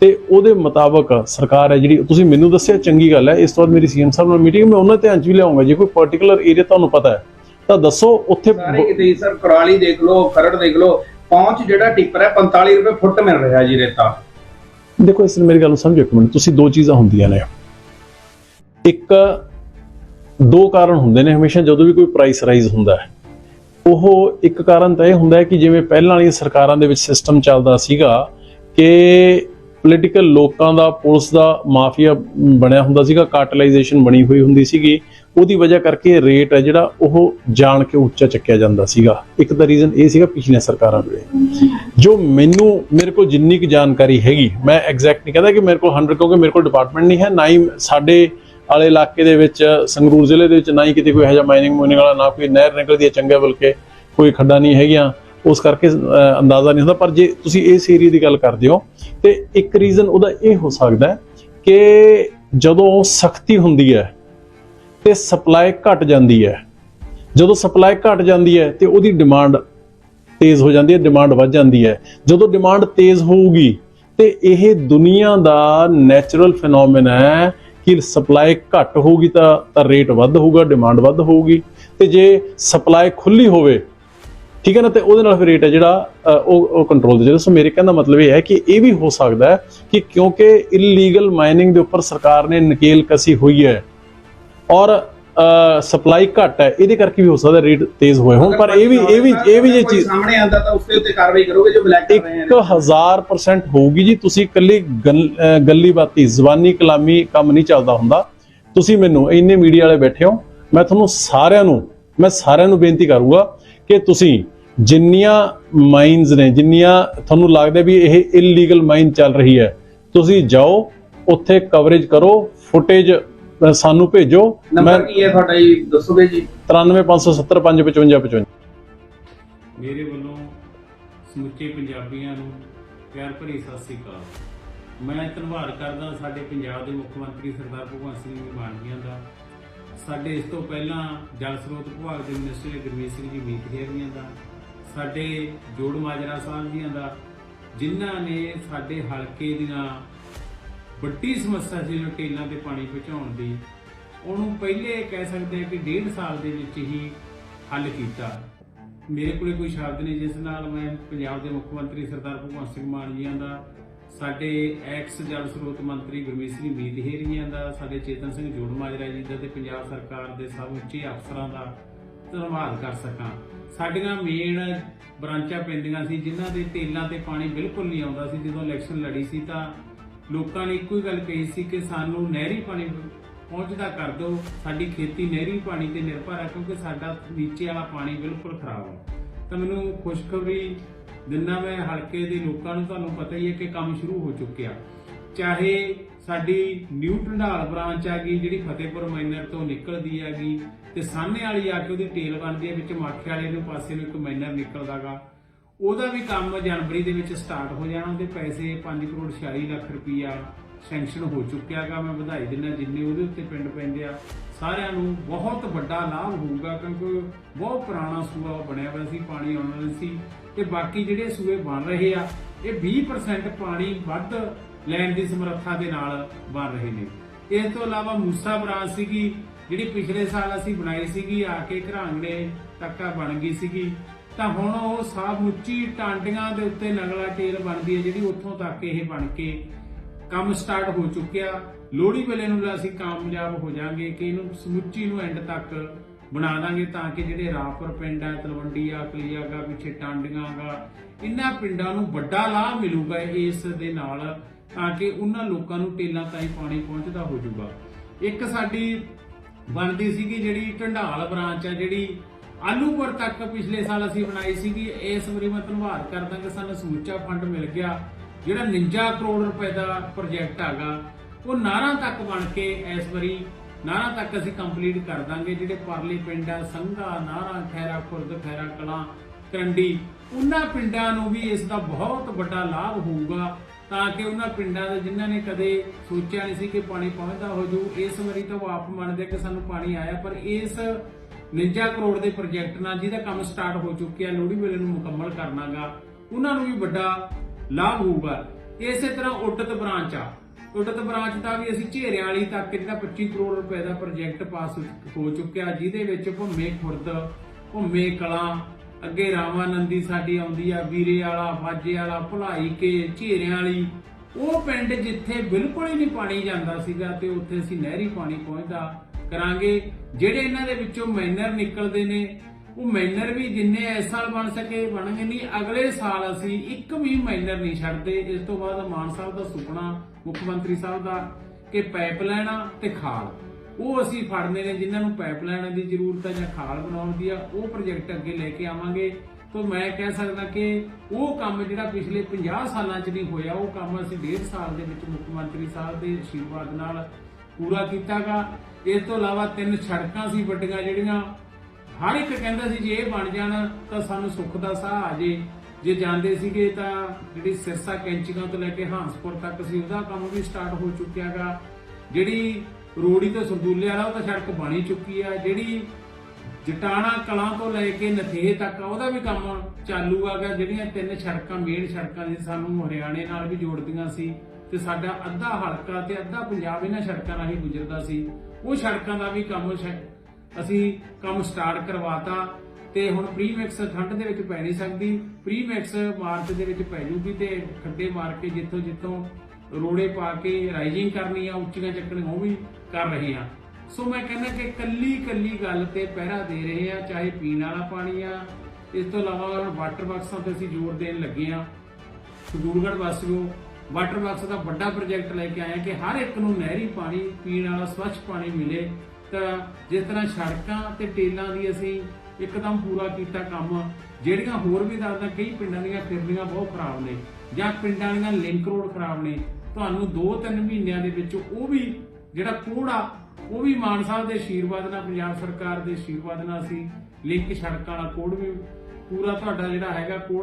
[SPEAKER 3] ਤੇ ਉਹਦੇ ਮੁਤਾਬਕ ਸਰਕਾਰ ਹੈ ਜਿਹੜੀ ਤੁਸੀਂ ਮੈਨੂੰ ਦੱਸਿਆ ਚੰਗੀ ਗੱਲ ਹੈ। ਇਸ ਤੋਂ ਬਾਅਦ ਮੇਰੀ ਸੀਐਮ ਸਾਹਿਬ ਨਾਲ ਮੀਟਿੰਗ ਮੈਂ ਉਹਨਾਂ ਧਿਆਨ 'ਚ ਵੀ ਲਿਆਉਂਗਾ। ਜੇ ਕੋਈ ਪਾਰਟਿਕੂਲਰ ਏਰੀਆ ਤੁਹਾਨੂੰ ਪਤਾ ਹੈ ਤਾਂ ਦੱਸੋ ਉੱਥੇ
[SPEAKER 2] ਸਾਰੇ ਕਿਤੇ ਸਰ ਕੁਰਾਲੀ ਦੇਖ ਲਓ ਖਰੜ ਦੇਖ ਲਓ ਪਹੁੰਚ ਜਿਹੜਾ ਟਿੱਪਰ ਹੈ 45 ਰੁਪਏ ਫੁੱਟ ਮਿਲ ਰਿਹਾ ਜੀ ਰੇਤਾ।
[SPEAKER 3] ਦੇਖੋ ਇਸ ਮੇਰੀ ਗੱਲ ਨੂੰ ਸਮਝੋ ਇੱਕ ਮਿੰਟ। ਤੁਸੀਂ ਦੋ ਚੀਜ਼ਾਂ ਹੁੰਦੀਆਂ ਨੇ। ਇੱਕ ਦੋ ਕਾਰਨ ਹੁੰਦੇ ਨੇ ਹਮੇਸ਼ਾ ਜਦੋਂ ਵੀ ਕੋਈ ਪ੍ਰਾਈਸ ਰਾਈਜ਼ ਹੁੰਦਾ ਹੈ। ਉਹ ਇੱਕ ਕਾਰਨ ਤਾਂ ਇਹ ਹੁੰਦਾ ਹੈ ਕਿ ਜਿਵੇਂ ਪਹਿਲਾਂ ਵਾਲੀਆਂ ਸਰਕਾਰਾਂ ਦੇ ਵਿੱਚ ਸਿਸਟਮ ਚੱਲਦਾ ਸੀਗਾ ਕਿ ਪੋਲੀਟੀਕਲ ਲੋਕਾਂ ਦਾ, ਪੁਲਿਸ ਦਾ ਮਾਫੀਆ ਬਣਿਆ ਹੁੰਦਾ ਸੀਗਾ ਕਾਰਟਲਾਈਜੇਸ਼ਨ ਬਣੀ ਹੋਈ ਹੁੰਦੀ ਸੀਗੀ। ਉਹਦੀ ਵਜ੍ਹਾ ਕਰਕੇ ਰੇਟ ਹੈ ਜਿਹੜਾ, ਉਹ ਜਾਣ ਕੇ ਉੱਚਾ ਚੱਕਿਆ ਜਾਂਦਾ ਸੀਗਾ। ਇੱਕ ਤਾਂ ਰੀਜ਼ਨ ਇਹ ਸੀਗਾ ਪਿਛਲੀਆਂ ਸਰਕਾਰਾਂ ਵੇਲੇ ਜੋ ਮੈਨੂੰ, ਮੇਰੇ ਕੋਲ ਜਿੰਨੀ ਕੁ ਜਾਣਕਾਰੀ ਹੈਗੀ, ਮੈਂ ਐਗਜ਼ੈਕਟ ਨਹੀਂ ਕਹਿੰਦਾ ਕਿ ਮੇਰੇ ਕੋਲ 100 ਕਿਉਂਕਿ ਮੇਰੇ ਕੋਲ ਡਿਪਾਰਟਮੈਂਟ ਨਹੀਂ ਹੈ, ਨਾ ਹੀ ਸਾਡੇ ਵਾਲੇ ਇਲਾਕੇ ਦੇ ਵਿੱਚ, ਸੰਗਰੂਰ ਜ਼ਿਲ੍ਹੇ ਦੇ ਵਿੱਚ, ਨਾ ਹੀ ਕਿਤੇ ਕੋਈ ਇਹੋ ਜਿਹਾ ਮਾਈਨਿੰਗ ਮੂਨਿੰਗ ਵਾਲਾ, ਨਾ ਕੋਈ ਨਹਿਰ ਨਿਕਲਦੀ ਹੈ ਚੰਗਾ ਬਲਕਿ, ਕੋਈ ਖੱਡਾ ਨਹੀਂ ਹੈਗੀਆਂ। ਉਸ ਕਰਕੇ ਅੰਦਾਜ਼ਾ ਨਹੀਂ ਹੁੰਦਾ, ਪਰ ਜੇ ਤੁਸੀਂ ਇਸ ਏਰੀਆ ਦੀ ਗੱਲ ਕਰਦੇ ਹੋ, ਤੇ ਇੱਕ ਰੀਜ਼ਨ ਉਹਦਾ ਇਹ ਹੋ ਸਕਦਾ ਕਿ ਜਦੋਂ ਸਖਤੀ ਹੁੰਦੀ ਹੈ, ਤੇ ਸਪਲਾਈ ਘਟ ਜਾਂਦੀ ਹੈ। ਜਦੋਂ ਸਪਲਾਈ ਘਟ ਜਾਂਦੀ ਹੈ, ਤੇ ਉਹਦੀ ਡਿਮਾਂਡ ਤੇਜ਼ ਹੋ ਜਾਂਦੀ ਹੈ ਡਿਮਾਂਡ ਵੱਧ ਜਾਂਦੀ ਹੈ। ਜਦੋਂ ਡਿਮਾਂਡ ਤੇਜ਼ ਹੋਊਗੀ, ਤੇ ਇਹ ਦੁਨੀਆ ਦਾ ਨੈਚੁਰਲ ਫੀਨੋਮੀਨਾ ਹੈ ਕਿ ਸਪਲਾਈ ਘੱਟ ਹੋਊਗੀ ਤਾਂ ਤਾਂ ਰੇਟ ਵੱਧ ਹੋਊਗਾ ਡਿਮਾਂਡ ਵੱਧ ਹੋਊਗੀ। ਤੇ ਜੇ ਸਪਲਾਈ ਖੁੱਲੀ ਹੋਵੇ ਠੀਕ ਹੈ ਨਾ ਤੇ ਉਹਦੇ ਨਾਲ ਫਿਰ ਰੇਟ ਹੈ ਜਿਹੜਾ ਉਹ ਉਹ ਕੰਟਰੋਲ ਦੇ ਜਿਹੜਾ ਸੋ ਮੇਰੇ ਕਹਿਣ ਦਾ ਮਤਲਬ ਇਹ ਹੈ ਕਿ ਇਹ ਵੀ ਹੋ ਸਕਦਾ ਹੈ ਕਿ ਕਿਉਂਕਿ ਇਲੀਗਲ ਮਾਈਨਿੰਗ ਦੇ ਉੱਪਰ ਸਰਕਾਰ ਨੇ ਨਕੇਲ ਕਸੀ ਹੋਈ ਹੈ ਔਰ ਸਪਲਾਈ ਘੱਟ ਹੈ ਇਹਦੇ ਕਰਕੇ ਵੀ ਹੋ ਸਕਦਾ ਰੇਟ ਤੇਜ਼ ਹੋਏ ਹੋਣ ਪਰ ਇਹ ਵੀ ਇਹ ਵੀ ਇਹ ਵੀ ਜੇ ਚੀਜ਼
[SPEAKER 2] ਸਾਹਮਣੇ ਆਂਦਾ ਤਾਂ ਉਸ ਉੱਤੇ ਕਾਰਵਾਈ ਕਰੋਗੇ ਜੋ ਬਲੈਕ ਕਰ ਰਹੇ ਨੇ
[SPEAKER 3] 1000% ਹੋਊਗੀ ਜੀ ਤੁਸੀਂ ਇਕੱਲੀ ਗੱਲੀ ਬਾਤੀ ਜ਼ਬਾਨੀ ਕਲਾਮੀ ਕੰਮ ਨਹੀਂ ਚੱਲਦਾ ਹੁੰਦਾ। ਤੁਸੀਂ ਮੈਨੂੰ ਇੰਨੇ ਮੀਡੀਆ ਵਾਲੇ ਬੈਠੇ ਹੋ ਮੈਂ ਤੁਹਾਨੂੰ ਸਾਰਿਆਂ ਨੂੰ ਮੈਂ ਸਾਰਿਆਂ ਨੂੰ ਬੇਨਤੀ ਕਰੂੰਗਾ ਕਿ ਤੁਸੀਂ ਜਿੰਨੀਆਂ ਮਾਈਨਸ ਨੇ ਜਿੰਨੀਆਂ ਤੁਹਾਨੂੰ ਲੱਗਦਾ ਵੀ ਇਹ ਇਲੀਗਲ ਮਾਈਨ ਚੱਲ ਰਹੀ ਹੈ ਤੁਸੀਂ ਜਾਓ ਉੱਥੇ ਕਵਰੇਜ ਕਰੋ ਫੁਟੇਜ ਸਾਨੂੰ ਭੇਜੋ।
[SPEAKER 2] ਨੰਬਰ ਕੀ ਹੈ ਤੁਹਾਡਾ ਜੀ? ਦੱਸੋਗੇ ਜੀ?
[SPEAKER 3] 93570555555
[SPEAKER 4] ਮੇਰੇ ਵੱਲੋਂ ਸਮੁੱਚੇ ਪੰਜਾਬੀਆਂ ਨੂੰ ਪਿਆਰ ਭਰੀ ਸਤਿ ਸ੍ਰੀ ਅਕਾਲ। ਮੈਂ ਧੰਨਵਾਦ ਕਰਦਾ ਸਾਡੇ ਪੰਜਾਬ ਦੇ ਮੁੱਖ ਮੰਤਰੀ ਸਰਦਾਰ ਭਗਵੰਤ ਸਿੰਘ ਮਾਨ ਜੀਆਂ ਦਾ ਸਾਡੇ ਇਸ ਤੋਂ ਪਹਿਲਾਂ ਜਲ ਸਰੋਤ ਵਿਭਾਗ ਦੇ ਮਿਨਿਸਟਰ ਗੁਰਮੀਤ ਸਿੰਘ ਜੀ ਮੀਤਖੇਰੀਆਂ ਦਾ ਸਾਡੇ ਜੋੜ ਮਾਜਰਾ ਸਾਹਿਬ ਜੀਆਂ ਦਾ ਜਿਨ੍ਹਾਂ ਨੇ ਸਾਡੇ ਹਲਕੇ ਦੀਆਂ ਵੱਡੀ ਸਮੱਸਿਆ ਸੀ ਜੋ ਟੇਲਾਂ ਤੇ ਪਾਣੀ ਪਹੁੰਚਾਉਣ ਦੀ, ਉਹਨੂੰ ਪਹਿਲੇ ਕਹਿ ਸਕਦੇ ਹਾਂ ਕਿ ਡੇਢ ਸਾਲ ਦੇ ਵਿੱਚ ਹੀ ਹੱਲ ਕੀਤਾ। ਮੇਰੇ ਕੋਲੇ ਕੋਈ ਸ਼ਬਦ ਨਹੀਂ, ਜਿਸ ਨਾਲ ਮੈਂ ਪੰਜਾਬ ਦੇ ਮੁੱਖ ਮੰਤਰੀ ਸਰਦਾਰ ਭਗਵੰਤ ਸਿੰਘ ਮਾਨ ਜੀਆਂ ਦਾ ਸਾਡੇ ਐਕਸ ਜਲ ਸਰੋਤ ਮੰਤਰੀ ਗੁਰਮੀਤ ਸਿੰਘ ਮੀਤਹੇਰੀਆਂ ਦਾ, ਸਾਡੇ ਚੇਤਨ ਸਿੰਘ ਜੋੜ ਮਾਜਰਾ ਜੀ ਦਾ ਤੇ ਪੰਜਾਬ ਸਰਕਾਰ ਦੇ ਸਭ ਉੱਚੇ ਅਫਸਰਾਂ ਦਾ ਧੰਨਵਾਦ ਕਰ ਸਕਾਂ। ਸਾਡੀਆਂ ਮੇਨ ਬ੍ਰਾਂਚਾਂ ਪੈਂਦੀਆਂ ਸੀ, ਜਿਨ੍ਹਾਂ ਦੇ ਤੇਲਾਂ ਤੇ ਪਾਣੀ ਬਿਲਕੁਲ ਨਹੀਂ ਆਉਂਦਾ ਸੀ। ਜਦੋਂ ਇਲੈਕਸ਼ਨ ਲੜੀ ਸੀ ਤਾਂ ਲੋਕਾਂ ਨੇ ਇੱਕੋ ਹੀ ਗੱਲ ਕਹੀ ਸੀ ਕਿ ਸਾਨੂੰ ਨਹਿਰੀ ਪਾਣੀ ਪਹੁੰਚਦਾ ਕਰ ਦਿਓ। ਸਾਡੀ ਖੇਤੀ ਨਹਿਰੀ ਪਾਣੀ ਤੇ ਨਿਰਭਰ ਹੈ ਕਿਉਂਕਿ ਸਾਡਾ ਨੀਚੇ ਵਾਲਾ ਪਾਣੀ ਬਿਲਕੁਲ ਖਰਾਬ ਹੈ ਤਾਂ ਮੈਨੂੰ ਖੁਸ਼ਖਬਰੀ ਦਿਨਾ ਮੈਂ ਹਲਕੇ ਦੇ ਲੋਕਾਂ ਨੂੰ ਤੁਹਾਨੂੰ ਪਤਾ ਹੀ ਹੈ ਕਿ ਕੰਮ ਸ਼ੁਰੂ ਹੋ ਚੁੱਕਿਆ। ਚਾਹੇ ਸਾਡੀ ਨਿਊ ਢੰਡਾਲ ਬ੍ਰਾਂਚ ਆ ਗਈ ਜਿਹੜੀ ਫਤਿਹਪੁਰ ਮਾਈਨਰ ਤੋਂ ਨਿਕਲਦੀ ਹੈਗੀ, ਤੇ ਸਾਹਮਣੇ ਵਾਲੀ ਆ ਕੇ ਉਹਦੀ ਟੇਲ ਬਣਦੀ ਹੈ, ਵਿੱਚ ਮਾਖੇ ਵਾਲੇ ਨੂੰ ਪਾਸੇ ਨੂੰ ਇੱਕ ਮਾਈਨਰ ਨਿਕਲਦਾਗਾ। ਉਹਦਾ ਵੀ ਕੰਮ ਜਨਵਰੀ ਦੇ ਵਿੱਚ ਸਟਾਰਟ ਹੋ ਜਾਣਾ, ਉਹਦੇ ਪੈਸੇ 5 ਕਰੋੜ 46 ਲੱਖ ਰੁਪਈਆ ਸੈਂਕਸ਼ਨ ਹੋ ਚੁੱਕਿਆਗਾ। ਮੈਂ ਵਧਾਈ ਦਿੰਦਾ ਜਿੰਨੇ ਉਹਦੇ ਉੱਤੇ ਪਿੰਡ ਪੈਂਦੇ ਆ। ਸਾਰਿਆਂ ਨੂੰ ਬਹੁਤ ਵੱਡਾ ਲਾਭ ਹੋਊਗਾ, ਕਿਉਂਕਿ ਬਹੁਤ ਪੁਰਾਣਾ ਸੂਆ ਬਣਿਆ ਹੋਇਆ ਸੀ, ਪਾਣੀ ਆਉਣ ਵਾਲਾ ਸੀ। ਤੇ ਬਾਕੀ ਜਿਹੜੇ ਸੂਏ ਬਣ ਰਹੇ ਆ, ਇਹ 20% ਪਾਣੀ ਵੱਧ ਲੈਣ ਦੀ ਸਮਰੱਥਾ ਦੇ ਨਾਲ ਬਣ ਰਹੇ ਨੇ। ਇਸ ਤੋਂ ਇਲਾਵਾ ਮੂਸਾ ਬਰਾਜ ਸੀਗੀ, ਜਿਹੜੀ ਪਿਛਲੇ ਸਾਲ ਅਸੀਂ ਬਣਾਈ ਸੀਗੀ, ਆ ਕੇ ਘਰਾਂਗੜੇ ਤੱਕਾ ਬਣ ਗਈ ਸੀਗੀ। ਤਾਂ ਹੁਣ ਉਹ ਸਾਬ ਉੱਚੀ ਟਾਂਡੀਆਂ ਦੇ ਉੱਤੇ ਨਗਲਾ ਟੇਲ ਬਣਦੀ ਹੈ, ਜਿਹੜੀ ਉੱਥੋਂ ਤੱਕ ਇਹ ਬਣ ਕੇ ਕੰਮ ਸਟਾਰਟ ਹੋ ਚੁੱਕਿਆ। ਲੋਹੜੀ ਵੇਲੇ ਨੂੰ ਅਸੀਂ ਕਾਮਯਾਬ ਹੋ ਜਾਾਂਗੇ ਕਿ ਇਹਨੂੰ ਸਮੁੱਚੀ ਨੂੰ ਐਂਡ ਤੱਕ ਬਣਾ ਦਾਂਗੇ ਤਾਂ ਕਿ ਜਿਹੜੇ ਰਾਪਰ ਪਿੰਡ ਆ ਤਲਵੰਡੀ ਆ ਕਲੀਆਗਾ, ਪਿੱਛੇ ਟਾਂਡੀਆਂ ਗਾ ਇਹਨਾਂ ਪਿੰਡਾਂ ਨੂੰ ਵੱਡਾ ਲਾਭ ਮਿਲੂਗਾ ਇਸ ਦੇ ਨਾਲ, ਤਾਂ ਕਿ ਉਹਨਾਂ ਲੋਕਾਂ ਨੂੰ ਟੇਲਾਂ ਤਾਈਂ ਪਾਣੀ ਪਹੁੰਚਦਾ ਹੋ ਜਾਊਗਾ। ਇੱਕ ਸਾਡੀ ਬਣਦੀ ਸੀਗੀ ਜਿਹੜੀ ਢੰਡਾਲ ਬ੍ਰਾਂਚ ਆ, ਜਿਹੜੀ ਆਲੂਪੁਰ ਤੱਕ ਪਿਛਲੇ ਸਾਲ ਅਸੀਂ ਬਣਾਈ ਸੀਗੀ, ਇਸ ਵਾਰੀ ਮੈਂ ਧੰਨਵਾਦ ਕਰਦਾ ਕਿ ਸਾਨੂੰ ਸਮੁੱਚਾ ਫੰਡ ਮਿਲ ਗਿਆ। ਜਿਹੜਾ 49 ਕਰੋੜ ਰੁਪਏ ਦਾ ਪ੍ਰੋਜੈਕਟ ਹੈਗਾ, ਉਹ ਨਾਰਾਂ ਤੱਕ ਬਣ ਕੇ ਇਸ ਵਾਰੀ ਨਾਰਾ ਤੱਕ ਅਸੀਂ ਕੰਪਲੀਟ ਕਰ ਦਾਂਗੇ, ਜਿਹੜੇ ਪਰਲੇ ਪਿੰਡ ਆ, ਸੰਘਾ, ਨਾਰਾ ਖੈਰਾ ਖੁਰਦ ਖੈਰਾ ਕਲਾਂ, ਕਰੰਡੀ, ਉਹਨਾਂ ਪਿੰਡਾਂ ਨੂੰ ਵੀ ਇਸ ਦਾ ਬਹੁਤ ਵੱਡਾ ਲਾਭ ਹੋਊਗਾ, ਤਾਂ ਕਿ ਉਹਨਾਂ ਪਿੰਡਾਂ ਦੇ ਜਿਨ੍ਹਾਂ ਨੇ ਕਦੇ ਸੋਚਿਆ ਨਹੀਂ ਸੀ ਕਿ ਪਾਣੀ ਪਹੁੰਚਦਾ ਹੋ ਜੂ ਇਸ ਵਾਰੀ ਤਾਂ ਉਹ ਆਪ ਮੰਨਦੇ ਕਿ ਸਾਨੂੰ ਪਾਣੀ ਆਇਆ, ਪਰ ਇਸ 49 ਕਰੋੜ ਦੇ ਪ੍ਰੋਜੈਕਟ ਨਾਲ ਜਿਹਦਾ ਕੰਮ ਸਟਾਰਟ ਹੋ ਚੁੱਕਿਆ, ਲੋਹੜੀ ਵੇਲੇ ਨੂੰ ਮੁਕੰਮਲ ਕਰਨਾਗਾ, ਉਹਨਾਂ ਨੂੰ ਵੀ ਵੱਡਾ ਲਾਭ ਹੋਊਗਾ। ਇਸੇ ਤਰ੍ਹਾਂ ਉਡਤ ਬ੍ਰਾਂਚ ਆ ਉਡਤ ਬ੍ਰਾਂਚ ਦਾ ਵੀ ਅਸੀਂ ਝੇਰਿਆਂ ਵਾਲੀ ਤੱਕ ਜਿਹੜਾ 25 ਕਰੋੜ ਰੁਪਏ ਦਾ ਪ੍ਰੋਜੈਕਟ ਪਾਸ ਹੋ ਚੁੱਕਿਆ, ਜਿਹਦੇ ਵਿੱਚ ਭੁੰਮੇ ਖੁਰਦ, ਭੁੰਮੇ ਕਲਾਂ, ਅੱਗੇ ਰਾਮਾਨੰਦੀ ਸਾਡੀ ਆਉਂਦੀ ਆ, ਵੀਰੇ ਵਾਲਾ ਫਾਜੇ ਵਾਲਾ, ਭੁਲਾਈ ਕੇ, ਝੇਰਿਆਂ ਵਾਲੀ, ਉਹ ਪਿੰਡ ਜਿੱਥੇ ਬਿਲਕੁਲ ਹੀ ਨਹੀਂ ਪਾਣੀ ਜਾਂਦਾ ਸੀਗਾ ਤੇ ਉੱਥੇ ਅਸੀਂ ਨਹਿਰੀ ਪਾਣੀ ਪਹੁੰਚਦਾ ਕਰਾਂਗੇ। ਜਿਹੜੇ ਇਹਨਾਂ ਦੇ ਵਿੱਚੋਂ ਮਾਈਨਰ ਨਿਕਲਦੇ ਨੇ ਉਹ ਮਾਈਨਰ ਵੀ ਜਿੰਨੇ ਇਸ ਸਾਲ ਬਣ ਸਕੇ, ਬਣਨਗੇ ਨਹੀਂ। ਅਗਲੇ ਸਾਲ ਅਸੀਂ ਇੱਕ ਵੀ ਮਾਈਨਰ ਨਹੀਂ ਛੱਡਦੇ। ਇਸ ਤੋਂ ਬਾਅਦ ਮਾਨ ਸਾਹਿਬ ਦਾ ਸੁਪਨਾ, ਮੁੱਖ ਮੰਤਰੀ ਸਾਹਿਬ ਦਾ, ਕਿ ਪਾਈਪ ਲੈਣਾ ਤੇ ਖਾਲ। ਉਹ ਅਸੀਂ ਫੜਨੇ ਨੇ, ਜਿਨ੍ਹਾਂ ਨੂੰ ਪਾਈਪ ਪਾਈਪਲਾਈਨਾਂ ਦੀ ਜ਼ਰੂਰਤ ਹੈ ਜਾਂ ਖਾਲ ਬਣਾਉਣ ਦੀ ਆ, ਉਹ ਪ੍ਰੋਜੈਕਟ ਅੱਗੇ ਲੈ ਕੇ ਆਵਾਂਗੇ। ਤੋਂ ਮੈਂ ਕਹਿ ਸਕਦਾ ਕਿ ਉਹ ਕੰਮ ਜਿਹੜਾ ਪਿਛਲੇ 50 ਸਾਲਾਂ 'ਚ ਨਹੀਂ ਹੋਇਆ, ਉਹ ਕੰਮ ਅਸੀਂ 1.5 ਸਾਲ ਦੇ ਵਿੱਚ ਮੁੱਖ ਮੰਤਰੀ ਸਾਹਿਬ ਦੇ ਅਸ਼ੀਰਵਾਦ ਨਾਲ ਪੂਰਾ ਕੀਤਾਗਾ। ਇਸ ਤੋਂ ਇਲਾਵਾ ਤਿੰਨ ਸੜਕਾਂ ਸੀ ਵੱਡੀਆਂ ਜਿਹੜੀਆਂ ਹਰ ਇੱਕ ਕਹਿੰਦਾ ਸੀ ਜੇ ਇਹ ਬਣ ਜਾਣ ਤਾਂ ਸਾਨੂੰ ਸੁੱਖ ਦਾ ਸਾਹ ਆ ਜੇ। ਜੇ ਜਾਂਦੇ ਸੀਗੇ ਤਾਂ ਜਿਹੜੀ ਸਿਰਸਾ ਕੈਂਚੀਆਂ ਤੋਂ ਲੈ ਕੇ ਹਾਂਸਪੁਰ ਤੱਕ ਸੀ ਉਹਦਾ ਕੰਮ ਵੀ ਸਟਾਰਟ ਹੋ ਚੁੱਕਿਆਗਾ ਜਿਹੜੀ ਰੋੜੀ ਤੋਂ ਸਰਦੂਲੇ ਵਾਲਾ ਉਹ ਤਾਂ ਸੜਕ ਬਣੀ ਚੁੱਕੀ ਆ। ਜਿਹੜੀ ਜਟਾਣਾ ਕਲਾਂ ਤੋਂ ਲੈ ਕੇ ਨਥੇਹ ਤੱਕ ਆ, ਉਹਦਾ ਵੀ ਕੰਮ ਚਾਲੂ ਆਗਾ ਜਿਹੜੀਆਂ ਤਿੰਨ ਸੜਕਾਂ ਮੇਨ ਸੜਕਾਂ ਨੇ ਸਾਨੂੰ ਹਰਿਆਣੇ ਨਾਲ ਵੀ ਜੋੜਦੀਆਂ ਸੀ ਤੇ ਸਾਡਾ ਅੱਧਾ ਹਲਕਾ ਤੇ ਅੱਧਾ ਪੰਜਾਬ ਇਹਨਾਂ ਸੜਕਾਂ ਰਾਹੀਂ ਗੁਜ਼ਰਦਾ ਸੀ। ਉਹ ਸੜਕਾਂ ਦਾ ਵੀ ਕੰਮ ਸ਼ਾ- ਅਸੀਂ ਕੰਮ ਸਟਾਰਟ ਕਰਵਾਤਾ ਤੇ ਹੁਣ ਪ੍ਰੀਮਿਕਸ ਠੰਡ ਦੇ ਵਿੱਚ ਪੈ ਨਹੀਂ ਸਕਦੀ। ਪ੍ਰੀਮਿਕਸ ਮਾਰਚ ਦੇ ਵਿੱਚ ਪੈ ਜੂਗੀ ਤੇ ਖੱਡੇ ਮਾਰ ਕੇ ਜਿੱਥੋਂ ਜਿੱਥੋਂ ਰੋੜੇ ਪਾ ਕੇ ਰਾਈਜ਼ਿੰਗ ਕਰਨੀ ਆ, ਉੱਚੀਆਂ ਚੱਕਣੀਆਂ, ਉਹ ਵੀ ਕਰ ਰਹੇ ਆ ਸੋ ਮੈਂ ਕਹਿੰਦਾ ਕਿ ਕੱਲੀ ਕੱਲੀ ਗੱਲ ਤੇ ਪਹਿਰਾ ਦੇ ਰਹੇ ਆ ਚਾਹੇ ਪੀਣ ਵਾਲਾ ਪਾਣੀ ਆ। ਇਸ ਤੋਂ ਇਲਾਵਾ ਵਾਟਰ ਬਾਕਸਾਂ ਤੇ ਅਸੀਂ ਜ਼ੋਰ ਦੇਣ ਲੱਗੇ ਆ ਸਦੂਰਗੜ੍ਹ ਵਾਸੀਓ, ਵਾਟਰ ਬਾਕਸ ਦਾ ਵੱਡਾ ਪ੍ਰੋਜੈਕਟ ਲੈ ਕੇ ਆਇਆ ਕਿ ਹਰ ਇੱਕ ਨੂੰ ਨਹਿਰੀ ਪਾਣੀ, ਪੀਣ ਵਾਲਾ ਸਵੱਛ ਪਾਣੀ ਮਿਲੇ। ਤਾਂ ਜਿਸ ਤਰ੍ਹਾਂ ਸੜਕਾਂ ਤੇ ਟੇਲਾਂ ਦੀ ਅਸੀਂ ਇੱਕਦਮ ਪੂਰਾ ਕੀਤਾ ਕੰਮ, ਜਿਹੜੀਆਂ ਹੋਰ ਵੀ ਦੱਸਦਾ, ਕਈ ਪਿੰਡਾਂ ਦੀਆਂ ਫਿਰਨੀਆਂ ਬਹੁਤ ਖਰਾਬ ਨੇ, ਜਾਂ ਪਿੰਡਾਂ ਦੀਆਂ ਲਿੰਕ ਰੋਡ ਖਰਾਬ ਨੇ, ਤੁਹਾਨੂੰ 2-3 ਮਹੀਨਿਆਂ ਦੇ ਵਿੱਚ ਉਹ ਵੀ ਜਿਹੜਾ ਕੋੜਾ ਉਹ ਵੀ ਮਾਨ ਸਾਹਿਬ ਦੇ ਆਸ਼ੀਰਵਾਦ ਨਾਲ, ਪੰਜਾਬ ਸਰਕਾਰ ਦੇ ਆਸ਼ੀਰਵਾਦ ਨਾਲ ਅਸੀਂ ਲਿੰਕ ਸੜਕਾਂ ਵਾਲਾ ਕੋਡ ਵੀ ਪੂਰਾ ਤੁਹਾਡਾ ਜਿਹੜਾ ਹੈਗਾ ਕੋਡ